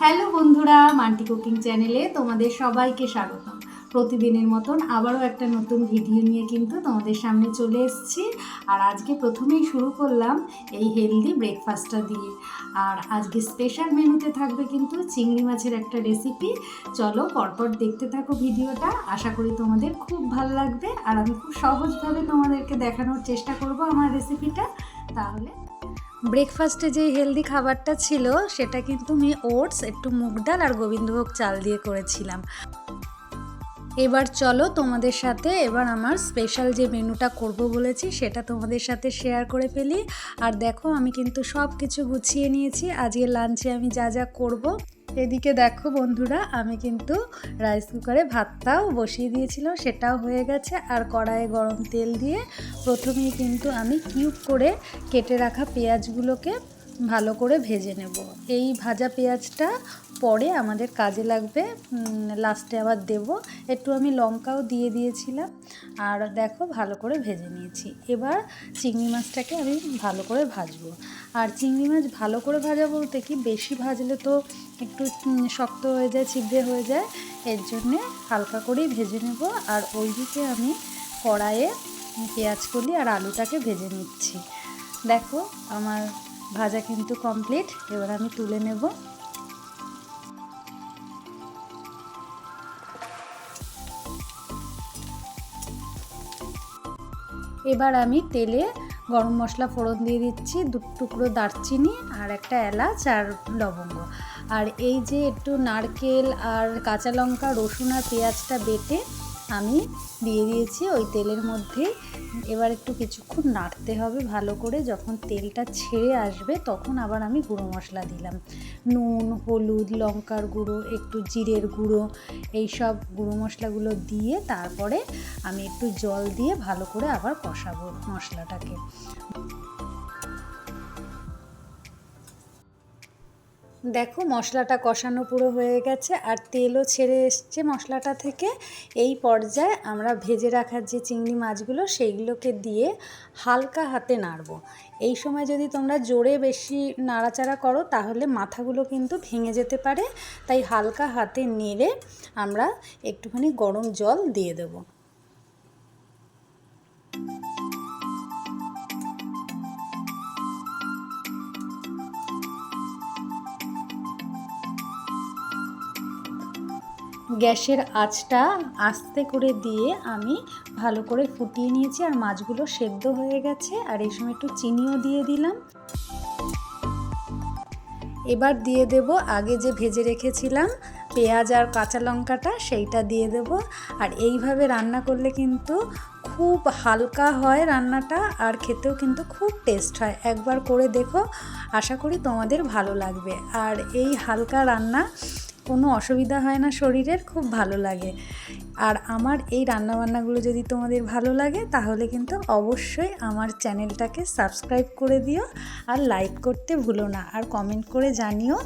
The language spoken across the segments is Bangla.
হ্যালো বন্ধুরা, মান্টি কুকিং চ্যানেলে তোমাদের সবাইকে স্বাগতম প্রতিদিনের মতন আবারও একটা নতুন ভিডিও নিয়ে কিন্তু তোমাদের সামনে চলে এসেছি। আর আজকে প্রথমেই শুরু করলাম এই হেলদি ব্রেকফাস্টটা দিয়ে। আর আজকে স্পেশাল মেনুতে থাকবে কিন্তু চিংড়ি মাছের একটা রেসিপি চলো পরপর দেখতে থাকো ভিডিওটা। আশা করি তোমাদের খুব ভালো লাগবে। আর আমি খুব সহজভাবে তোমাদেরকে দেখানোর চেষ্টা করব আমার রেসিপিটা তাহলে ব্রেকফাস্টে যে হেলদি খাবারটা ছিল, সেটা কিন্তু আমি ওটস একটু মুগ ডাল আর গোবিন্দভোগ চাল দিয়ে করেছিলাম। এবার চলো তোমাদের সাথে এবার আমার স্পেশাল যে মেনুটা করব বলেছি, সেটা তোমাদের সাথে শেয়ার করে ফেলি। আর দেখো আমি কিন্তু সব কিছু গুছিয়ে নিয়েছি। আজকে লাঞ্চে আমি যা যা করব। এদিকে দেখো বন্ধুরা, আমি কিন্তু রাইস কুকারে ভাতটাও বসিয়ে দিয়েছিলাম, সেটাও হয়ে গেছে। আর কড়াইয়ে গরম তেল দিয়ে প্রথমেই কিন্তু আমি কিউব করে কেটে রাখা পেঁয়াজগুলোকে ভালো করে ভেজে নেব। এই ভাজা পেঁয়াজটা পরে আমাদের কাজে লাগবে লাস্টে আবার দেব। একটু আমি লঙ্কাও দিয়ে দিয়েছিলাম, আর দেখো ভালো করে ভেজে নিয়েছি। এবার চিংড়ি মাছটাকে আমি ভালো করে ভাজবো। আর চিংড়ি মাছ ভালো করে ভাজা বলতে কি, বেশি ভাজলে তো একটু শক্ত হয়ে যায়, ছিদ্রে হয়ে যায়, এর জন্যে হালকা করেই ভেজে নেব। আর ওইদিকে আমি কড়াইয়ে পেঁয়াজ কলি আর আলুটাকে ভেজে নিচ্ছি। দেখো আমার ভাজা কিন্তু কমপ্লিট এবার আমি তুলে নেব। এবার আমি তেলে গরম মশলা ফোড়ন দিয়ে দিচ্ছি, দু টুকরো দারচিনি আর একটা এলাচ আর লবঙ্গ। আর এই যে একটু নারকেল আর কাঁচা লঙ্কা, রসুন আর পেঁয়াজটা বেটে আমি দিয়ে দিয়েছি ওই তেলের মধ্যে। এবার একটু কিছুক্ষণ নাড়তে হবে ভালো করে। যখন তেলটা ছেড়ে আসবে, তখন আবার আমি গুঁড়ো মশলা দিলাম। নুন, হলুদ, লঙ্কার গুঁড়ো, একটু জিরের গুঁড়ো এই সব গুঁড়ো মশলাগুলো দিয়ে তারপরে আমি একটু জল দিয়ে ভালো করে আবার কষাবো মশলাটাকে। দেখো মশলাটা কষানো পুরো হয়ে গেছে আর তেলও ছেড়ে এসছে মশলাটা থেকে। এই পর্যায়ে আমরা ভেজে রাখার যে চিংড়ি মাছগুলো সেইগুলোকে দিয়ে হালকা হাতে নাড়বো। এই সময় যদি তোমরা জোরে বেশি নাড়াচাড়া করো তাহলে মাথাগুলো কিন্তু ভেঙে যেতে পারে। তাই হালকা হাতে নেড়ে আমরা একটুখানি গরম জল দিয়ে দেবো। গ্যাসের আঁচটা আস্তে করে দিয়ে আমি ভালো করে ফুটিয়ে নিয়েছি আর মাছগুলো সেদ্ধ হয়ে গেছে আর এই সময় একটু চিনিও দিয়ে দিলাম। এবার দিয়ে দেব আগে যে ভেজে রেখেছিলাম পেঁয়াজ আর কাঁচা লঙ্কাটা সেইটা দিয়ে দেব। আর এইভাবে রান্না করলে কিন্তু খুব হালকা হয় রান্নাটা আর খেতেও কিন্তু খুব টেস্ট হয়। একবার করে দেখো, আশা করি তোমাদের ভালো লাগবে। আর এই হালকা রান্না কোনো অসুবিধা হয় না শরীরের, খুব ভালো লাগে। আর আমার এই রান্নাবান্নাগুলো যদি তোমাদের ভালো লাগে, তাহলে কিন্তু অবশ্যই আমার চ্যানেলটাকে সাবস্ক্রাইব করে দিও আর লাইক করতে ভুলো না। আর কমেন্ট করে জানিও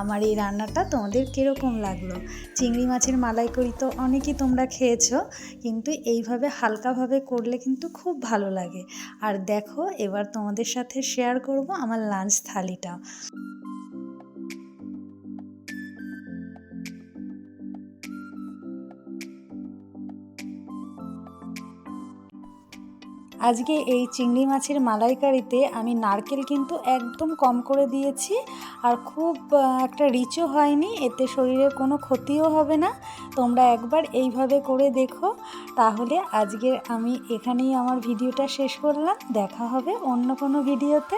আমার এই রান্নাটা তোমাদের কীরকম লাগল। চিংড়ি মাছের মালাই করি তো অনেকই তোমরা খেয়েছো, কিন্তু এইভাবে হালকাভাবে করলে কিন্তু খুব ভালো লাগে। আর দেখো, এবার তোমাদের সাথে শেয়ার করব আমার লাঞ্চ থালিটা। আজকে এই চিংড়ি মাছের মালাইকারিতে আমি নারকেল কিন্তু একদম কম করে দিয়েছি আর খুব একটা রিচও হয়নি, এতে শরীরের কোনো ক্ষতিও হবে না। তোমরা একবার এইভাবে করে দেখো। তাহলে আজকে আমি এখানেই আমার ভিডিওটা শেষ করলাম। দেখা হবে অন্য কোনো ভিডিওতে।